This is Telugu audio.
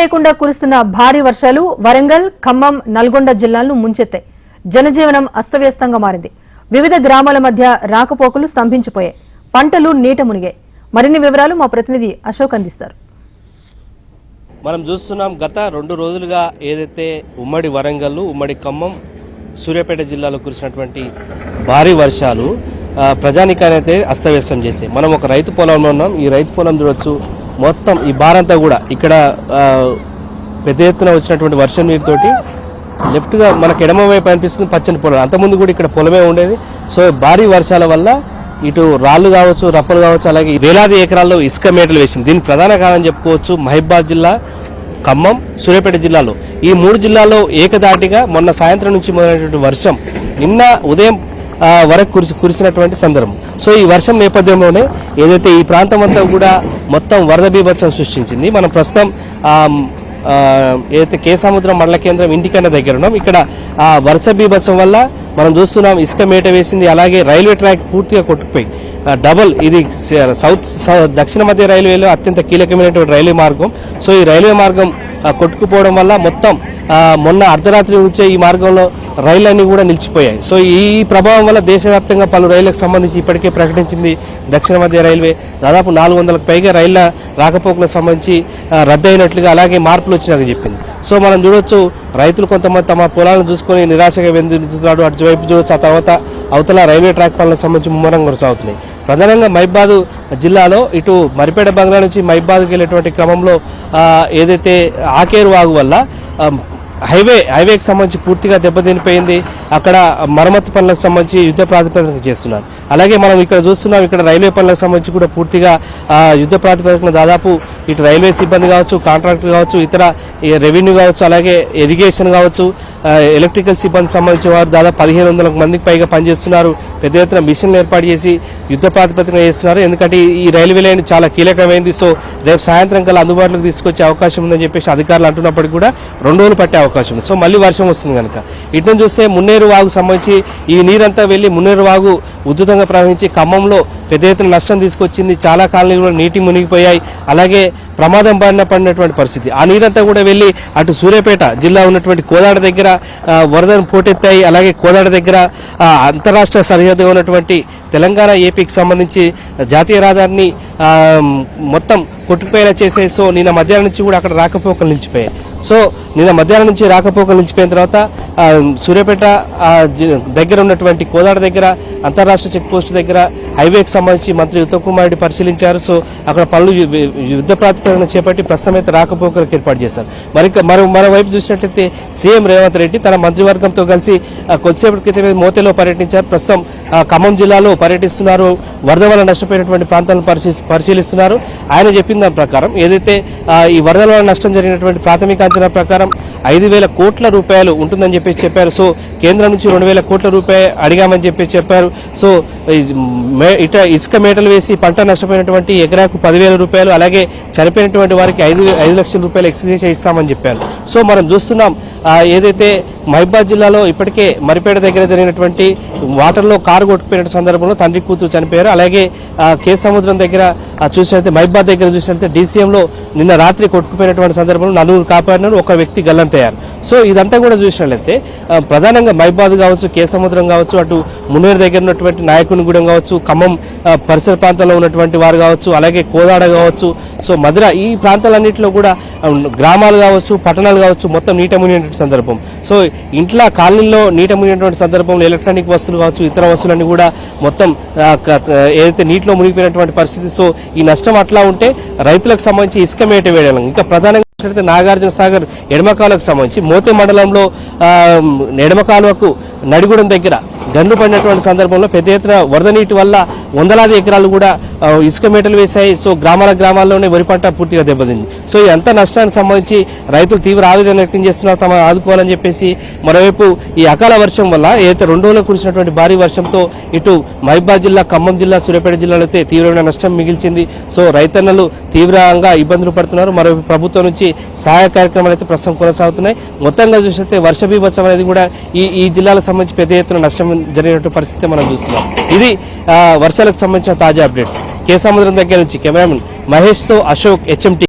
లేకుండా కురుస్తున్న భారీ వర్షాలు వరంగల్ ఖమ్మం నల్గొండ జిల్లాలను ముంచెత్తాయి. జనజీవనం అస్తవ్యస్తంగా మారింది. వివిధ గ్రామాల మధ్య రాకపోకలు స్తంభించిపోయాయి. పంటలు నీట మునిగాయి. మరిన్ని వివరాలు మా ప్రతినిధి అశోక్ అందిస్తారు. మనం చూస్తున్నాం గత రెండు రోజులుగా ఏదైతే ఉమ్మడి వరంగల్ ఉమ్మడి ఖమ్మం సూర్యాపేట జిల్లాలో కురిసినటువంటి భారీ వర్షాలు ఆ, అస్తవ్యస్తం చేసాయి మనం ఒక రైతు పొలంలో ఉన్నాం. ఈ రైతు పొలం చూడొచ్చు. మొత్తం ఈ బారంతా కూడా ఇక్కడ పెద్ద ఎత్తున వచ్చినటువంటి వర్షం నీరుతోటి లెఫ్ట్గా మనకు ఎడమ వైపు అనిపిస్తుంది పచ్చని పొలం. అంతకుముందు కూడా ఇక్కడ పొలమే ఉండేది. సో భారీ వర్షాల వల్ల ఇటు రాళ్ళు కావచ్చు రప్పలు కావచ్చు అలాగే వేలాది ఎకరాల్లో ఇసుక మేటలు వేసింది. దీని ప్రధాన కారణం చెప్పుకోవచ్చు మహిబాద్ జిల్లా ఖమ్మం సూర్యాపేట జిల్లాలో. ఈ మూడు జిల్లాల్లో ఏకదాటిగా మొన్న సాయంత్రం నుంచి మొదలైనటువంటి వర్షం నిన్న ఉదయం వరకు కురిసి కురిసినటువంటి సందర్భం. సో ఈ వర్షం నేపథ్యంలోనే ఏదైతే ఈ ప్రాంతం అంతా కూడా మొత్తం వరద బీభత్సం సృష్టించింది మనం ప్రస్తుతం ఏదైతే కేసముద్రం మండల కేంద్రం ఇంటికన్నా దగ్గర ఉన్నాం ఇక్కడ ఆ వరుస బీభత్సం వల్ల మనం చూస్తున్నాం ఇసుక మేట వేసింది అలాగే రైల్వే ట్రాక్ పూర్తిగా కొట్టుకుపోయి డబుల్ డబల్ ఇది సౌత్ సౌ- దక్షిణ మధ్య రైల్వేలో అత్యంత కీలకమైనటువంటి రైల్వే మార్గం. సో ఈ రైల్వే మార్గం కొట్టుకుపోవడం వల్ల మొత్తం మొన్న అర్ధరాత్రి నుంచే ఈ మార్గంలో రైళ్ళన్నీ కూడా నిలిచిపోయాయి. సో ఈ ప్రభావం వల్ల దేశవ్యాప్తంగా పలు రైళ్ళకు సంబంధించి ఇప్పటికే ప్రకటించింది దక్షిణ మధ్య రైల్వే. దాదాపు నాలుగు వందలకు పైగా రైళ్ళ రాకపోకలకు సంబంధించి రద్దయినట్లుగా అలాగే మార్పులు వచ్చినాక చెప్పింది. సో మనం చూడొచ్చు రైతులు కొంతమంది తమ పొలాలను చూసుకొని నిరాశగా వెందుతున్నాడు. అటువైపు చూడొచ్చు ఆ తర్వాత అవతల రైల్వే ట్రాక్ పనులకు సంబంధించి ముమ్మరం కొనసాగుతున్నాయి. ప్రధానంగా మైబాదు జిల్లాలో ఇటు మరిపేట బంగ్లా నుంచి మైబాద్కి వెళ్ళేటువంటి క్రమంలో ఏదైతే ఆకేరు వాగు వల్ల హైవే హైవేకి సంబంధించి పూర్తిగా దెబ్బతినిపోయింది. అక్కడ మరమ్మతు పనులకు సంబంధించి యుద్ధ ప్రాతిపదికన చేస్తున్నారు. అలాగే మనం ఇక్కడ చూస్తున్నాం ఇక్కడ రైల్వే పనులకు సంబంధించి కూడా పూర్తిగా యుద్ధ ప్రాతిపదికన దాదాపు ఇటు రైల్వే సిబ్బంది కావచ్చు కాంట్రాక్టర్ కావచ్చు ఇతర రెవెన్యూ కావచ్చు అలాగే ఇరిగేషన్ కావచ్చు ఎలక్ట్రికల్ సిబ్బంది సంబంధించిన వారు దాదాపు పదిహేను వందల మందికి పైగా పనిచేస్తున్నారు. పెద్ద ఎత్తున మిషన్లు ఏర్పాటు చేసి యుద్ధ ప్రాతిపదికన చేస్తున్నారు. ఎందుకంటే ఈ- ఈ రైల్వే లైన్ చాలా కీలకమైంది. సో రేపు సాయంత్రం కల్లా అందుబాటులోకి తీసుకొచ్చే అవకాశం ఉందని చెప్పేసి అధికారులు అంటున్నప్పటికీ కూడా రెండు రోజులు పట్టే అవకాశం ఉంది. సో మళ్ళీ వర్షం వస్తుంది కనుక. ఇటు నుంచి చూస్తే మున్నేరు వాగు సంబంధించి ఈ నీరంతా వెళ్ళి మున్నేరు వాగు ఉధృతంగా ప్రవహించి ఖమ్మంలో పెద్ద ఎత్తున నష్టం తీసుకొచ్చింది. చాలా కాలనీలు కూడా నీటి మునిగిపోయాయి. అలాగే ప్రమాదం బారిన పడినటువంటి పరిస్థితి. ఆ నీరంతా కూడా వెళ్ళి అటు సూర్యాపేట జిల్లా ఉన్నటువంటి కోదాడ దగ్గర వరదను పోటెత్తాయి. అలాగే కోదాడ దగ్గర అంతరాష్ట్ర సరిహద్దు ఉన్నటువంటి తెలంగాణ ఏపీకి సంబంధించి జాతీయ రహదారిని మొత్తం కొట్టుకుపోయేలా చేసే సో నిన్న మధ్యాహ్నం నుంచి కూడా అక్కడ రాకపోకలు నిలిచిపోయాయి. సో నిన్న మధ్యాహ్నం నుంచి రాకపోకలు నిలిచిపోయిన తర్వాత సూర్యాపేట దగ్గర ఉన్నటువంటి కోదాడ దగ్గర అంతరాష్ట్ర చెక్ పోస్ట్ దగ్గర హైవేకి సంబంధించి మంత్రి ఉత్తమ్ కుమార్ రెడ్డి పరిశీలించారు. సో అక్కడ పనులు యుద్ధ ప్రాతిపదికన చేపట్టి ప్రస్తుతమైతే రాకపోకలకు ఏర్పాటు చేశారు. మరి మరో మరోవైపు చూసినట్లయితే సీఎం రేవంత్ రెడ్డి తన మంత్రివర్గంతో కలిసి కొద్దిసేపటి క్రితమే మోతేలో పర్యటించారు. ప్రస్తుతం ఖమ్మం జిల్లాలో పర్యటిస్తున్నారు. వరద వల్ల నష్టపోయినటువంటి ప్రాంతాలను పరిశీలిస్తున్నారు. ఆయన చెప్పిన దాని ప్రకారం ఏదైతే ఈ వరదల వల్ల నష్టం జరిగినటువంటి ప్రాథమిక అంచనా ప్రకారం ఐదు వేల కోట్ల రూపాయలు ఉంటుందని చెప్పేసి చెప్పారు. సో కేంద్రం నుంచి రెండు వేల కోట్ల రూపాయలు అడిగామని చెప్పేసి చెప్పారు. సో మే- ఇట ఇసుక మేటలు వేసి పంట నష్టపోయినటువంటి ఎకరాకు పదివేల రూపాయలు అలాగే చనిపోయినటువంటి వారికి ఐదు ఐదు లక్షల రూపాయలు ఎక్స్గ్రేషన్ ఇస్తామని చెప్పారు. సో మనం చూస్తున్నాం ఏదైతే మహిబాద్ జిల్లాలో ఇప్పటికే మరిపేట దగ్గర జరిగినటువంటి వాటర్లో కారు కొట్టుకుపోయిన సందర్భంలో తండ్రి కూతురు చనిపోయారు. అలాగే కే సముద్రం దగ్గర చూసినట్లయితే మహిబాద్ దగ్గర చూసినట్లయితే డీసీఎంలో నిన్న రాత్రి కొట్టుకుపోయినటువంటి సందర్భంలో నలుగురు కాపాడినారు. ఒక వ్యక్తి గల్లంతయ్యారు సో ఇదంతా కూడా చూసినట్లయితే ప్రధానంగా మైబాద్ కావచ్చు కేసముద్రం కావచ్చు అటు మున్నేరు దగ్గర ఉన్నటువంటి నాయకునిగూడెం కావచ్చు ఖమ్మం పరిసర ప్రాంతాల్లో ఉన్నటువంటి వారు కావచ్చు అలాగే కోదాడ కావచ్చు సో మధుర ఈ ప్రాంతాలన్నింటిలో కూడా గ్రామాలు కావచ్చు పట్టణాలు కావచ్చు మొత్తం నీట మునిగినటువంటి సందర్భం. సో ఇంట్లో కాలనీలో నీట మునిగినటువంటి సందర్భంలో ఎలక్ట్రానిక్ వస్తువులు కావచ్చు ఇతర వస్తువులన్నీ కూడా మొత్తం ఏదైతే నీటిలో మునిగిపోయినటువంటి పరిస్థితి సో ఈ నష్టం అట్లా ఉంటే రైతులకు సంబంధించి ఇసుక మేట వేయడం. ఇంకా ప్రధానంగా చూసినట్లయితే నాగార్జున సాగర్ ఎడమకాలకు సంబంధించి మోతే మండలంలో ఆ, ఎడమకాలువకు నడిగూడెం దగ్గర గన్ను పడినటువంటి సందర్భంలో పెద్ద ఎత్తున వరద నీటి వల్ల వందలాది ఎకరాలు కూడా ఇసుక మేటలు వేశాయి. సో గ్రామాల గ్రామాల్లోనే వరి పంట పూర్తిగా దెబ్బతింది. సో ఈ అంత నష్టానికి సంబంధించి రైతులు తీవ్ర ఆవేదన వ్యక్తం చేస్తున్నారు. తమ ఆదుకోవాలని చెప్పేసి మరోవైపు ఈ అకాల వర్షం వల్ల ఏదైతే రెండు రోజులు కురిసినటువంటి భారీ వర్షంతో ఇటు మహిబాద్ జిల్లా ఖమ్మం జిల్లా సూర్యాపేట జిల్లాలో అయితే తీవ్రమైన నష్టం మిగిల్చింది. సో రైతన్నలు తీవ్రంగా ఇబ్బందులు పడుతున్నారు. మరోవైపు ప్రభుత్వం నుంచి సహాయ కార్యక్రమాలు అయితే ప్రస్తుతం కొనసాగుతున్నాయి. మొత్తంగా చూసితే వర్ష బీభత్సం అనేది కూడా ఈ ఈ జిల్లాలకు సంబంధించి పెద్ద ఎత్తున నష్టం జరిగినట్టు పరిస్థితి మనం చూస్తున్నాం. ఇది వర్షాలకు సంబంధించిన తాజా అప్డేట్స్. కే. సముద్రం దగ్గర నుంచి కెమెరామెన్ మహేష్తో అశోక్ హెచ్ఎంటీ